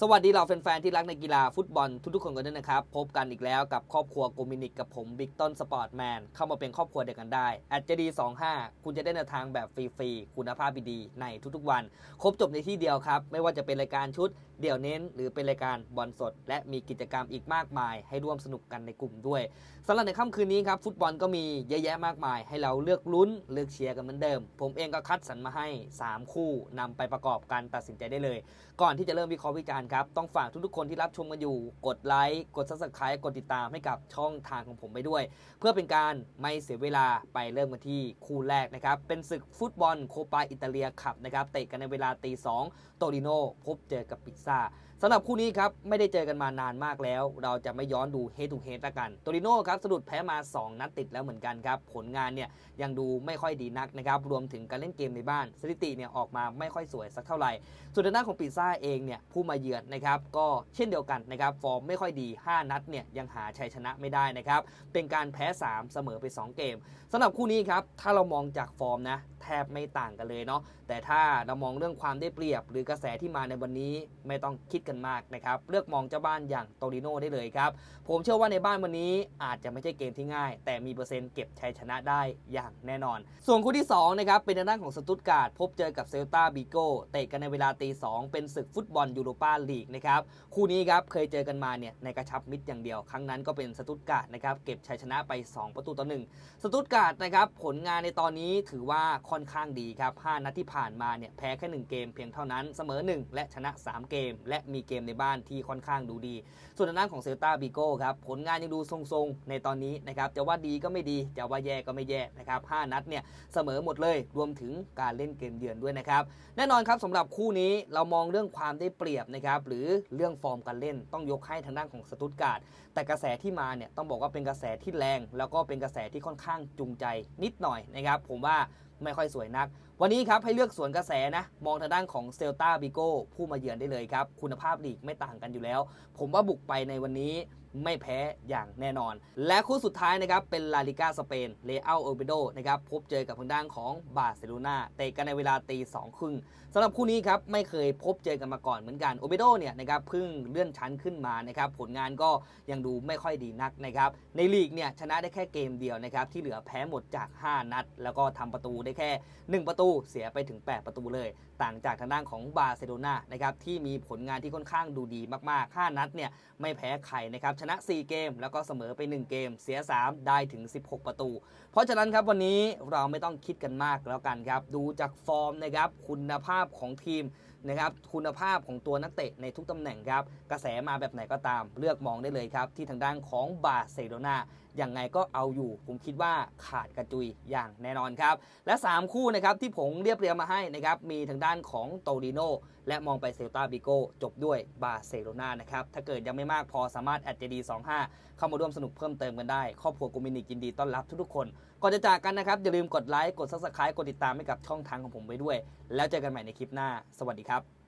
สวัสดีเหล่าแฟนๆ ที่รักในกีฬาฟุตบอลทุกๆคนกันด้วยนะครับ พบกันอีกแล้วกับครอบครัวโกมินิกกับผมบิ๊กต้นสปอร์ตแมนเข้ามาเป็นครอบครัวเดียวกันได้แอดเจดี25 คุณจะได้เดินทางแบบฟรีๆ คุณภาพดีๆในทุกๆวัน ครบจบในที่เดียวครับ ไม่ว่าจะเป็นรายการชุด เดี่ยวเน้น หรือเป็นรายการบอลสด และมีกิจกรรมอีกมากมาย ให้ร่วมสนุกกันในกลุ่มด้วยสำหรับในค่ำคืนนี้ครับฟุตบอลก็มีเยอะแยะมากมาย ให้เราเลือกลุ้นเลือกเชียร์กันเหมือนเดิม ผมเองก็คัดสรรมาให้ 3 คู่นำไปประกอบการตัดสินใจได้เลย ก่อนที่จะเริ่มวิเคราะห์วิจารณ์ครับต้องฝากทุกๆคนที่รับชมกันอยู่ กดไลค์กด subscribe กดติดตามให้กับช่องทางของผมไปด้วย เพื่อเป็นการไม่เสียเวลาไปเริ่มกันที่คู่แรกนะครับเป็นศึกฟุตบอลโคปาอิตาเลียคัพนะครับเตะกันในเวลาตีสองโตริโนพบเจอกับปิซซ่า สำหรับคู่นี้ครับ ไม่ได้เจอกันมานานมากแล้ว เราจะไม่ย้อนดูเฮด o ูเฮดละกันโตริโนครับสะดุดแพ้มา 2 นัดติดแล้วเหมือนกันครับ ผลงานเนี่ยยังดูไม่ค่อยดีนักนะครับ รวมถึงการเล่นเกมในบ้าน สถิติเนี่ยออกมาไม่ค่อยสวยสักเท่าไหร่ส่วนทางด้านของปิซ่าเองเนี่ยผู้มาเยือนนะครับก็เช่นเดียวกันนะครับฟอร์มไม่ค่อยดี 5 นัดเนี่ยยังหาชัยชนะไม่ได้นะครับเป็นการแพ้ 3 เสมอไป 2 เกมสำหรับคู่นี้ครับถ้าเรามองจากฟอร์มนะแทบไม่ต่างกันเลยเนาะแต่ถ้าเรามองเรื่องความได้เปรียบ หรือกระแสที่มาในวันนี้ไม่ต้องคิดกันมากนะครับ เลือกมองเจ้าบ้านอย่างโตริโนได้เลยครับ ผมเชื่อว่าในบ้านวันนี้อาจจะไม่ใช่เกมที่ง่าย แต่มีเปอร์เซ็นต์เก็บชัยชนะได้อย่างแน่นอน ส่วนคู่ที่2นะครับเป็นทางด้านของสตุตการ์ดพบเจอกับเซลตาบิโกเตะกันในเวลาตีสองเป็นศึกฟุตบอลยูโรปาลีกนะครับคู่นี้ครับเคยเจอกันมาเนี่ยในกระชับมิตรอย่างเดียว ครั้งนั้นก็เป็นสตุตการ์ดนะครับเก็บชัยชนะไป 2 ประตูต่อหนึ่งสตุตการ์ดนะครับผลงานในตอนนี้ถือว่าค่อนข้างดีครับ5นัดที่ผ่านมาเนี่ยแพ้แค่1เกมเพียงเท่านั้นเสมอ 1 และชนะ 3 เกม และมีเกมในบ้านที่ค่อนข้างดูดี ส่วนทางด้านของเซลตาบิโก้ครับผลงานยังดูทรงๆ ในตอนนี้นะครับจะว่าดีก็ไม่ดีจะว่าแย่ก็ไม่แย่นะครับ5นัดเนี่ยเสมอหมดเลยรวมถึงการเล่นเกมเยือนด้วยนะครับแน่นอนครับสำหรับคู่นี้เรามองเรื่องความได้เปรียบนะครับหรือเรื่องฟอร์มการเล่นต้องยกให้ทางด้านของสตุตการ์ดแต่กระแสที่มาเนี่ยต้องบอกว่าเป็นกระแสที่แรง แล้วก็เป็นกระแสที่ค่อนข้างจูงใจนิดหน่อยนะครับผมว่า ไม่ค่อยสวยนัก วันนี้ครับให้เลือกสวนกระแสนะ มองทางด้านของเซลตาบิโก้ผู้มาเยือนได้เลยครับ คุณภาพลีกไม่ต่างกันอยู่แล้ว ผมว่าบุกไปในวันนี้ ไม่แพ้อย่างแน่นอน และคู่สุดท้ายนะครับเป็นลาลิกาสเปนเลอัลโอเบโดนะครับพบเจอกับทางด้านของบาร์เซโลนาเตะกันในเวลาตีสองครึ่งสำหรับคู่นี้ครับไม่เคยพบเจอกันมาก่อนเหมือนกันโอเบโดเนี่ยนะครับเพิ่งเลื่อนชั้นขึ้นมานะครับผลงานก็ยังดูไม่ค่อยดีนักนะครับในลีกเนี่ยชนะได้แค่เกมเดียวนะครับที่เหลือแพ้หมดจาก 5 นัด แล้วก็ทำประตูได้แค่ 1 ประตูเสียไปถึง 8 ประตูเลย ต่างจากทางด้านของบาร์เซโลนานะครับที่มีผลงานที่ค่อนข้างดูดีมากๆ 5 นัดเนี่ยไม่แพ้ใครนะครับชนะ 4 เกม แล้วก็เสมอไป 1 เกม เสีย 3 ได้ถึง 16 ประตู เพราะฉะนั้นครับวันนี้เราไม่ต้องคิดกันมากแล้วกันครับ ดูจากฟอร์มนะครับคุณภาพของทีม นะครับคุณภาพของตัวนักเตะในทุกตำแหน่งครับกระแสมาแบบไหนก็ตามเลือกมองได้เลยครับ ที่ทางด้านของบาร์เซโลนาอย่างไงก็เอาอยู่ ผมคิดว่าขาดกระจุยอย่างแน่นอนครับ และ 3 คู่นะครับที่ผมเรียบเรียงมาให้นะครับมีทางด้านของโตริโนและมองไปเซลตาบิโกจบด้วยบาร์เซโลนานะครับถ้าเกิดยังไม่มากพอสามารถแอดเจดี25เข้ามาร่วมสนุกเพิ่มเติมกันได้ ครอบครัวกูมินิกยินดีต้อนรับทุกๆคน ก่อนจะจากกันนะครับอย่าลืมกดไลค์กดซับสไครต์กดติดตามให้กับช่องทางของผมไว้ด้วย แล้วเจอกันใหม่ในคลิปหน้า สวัสดีครับ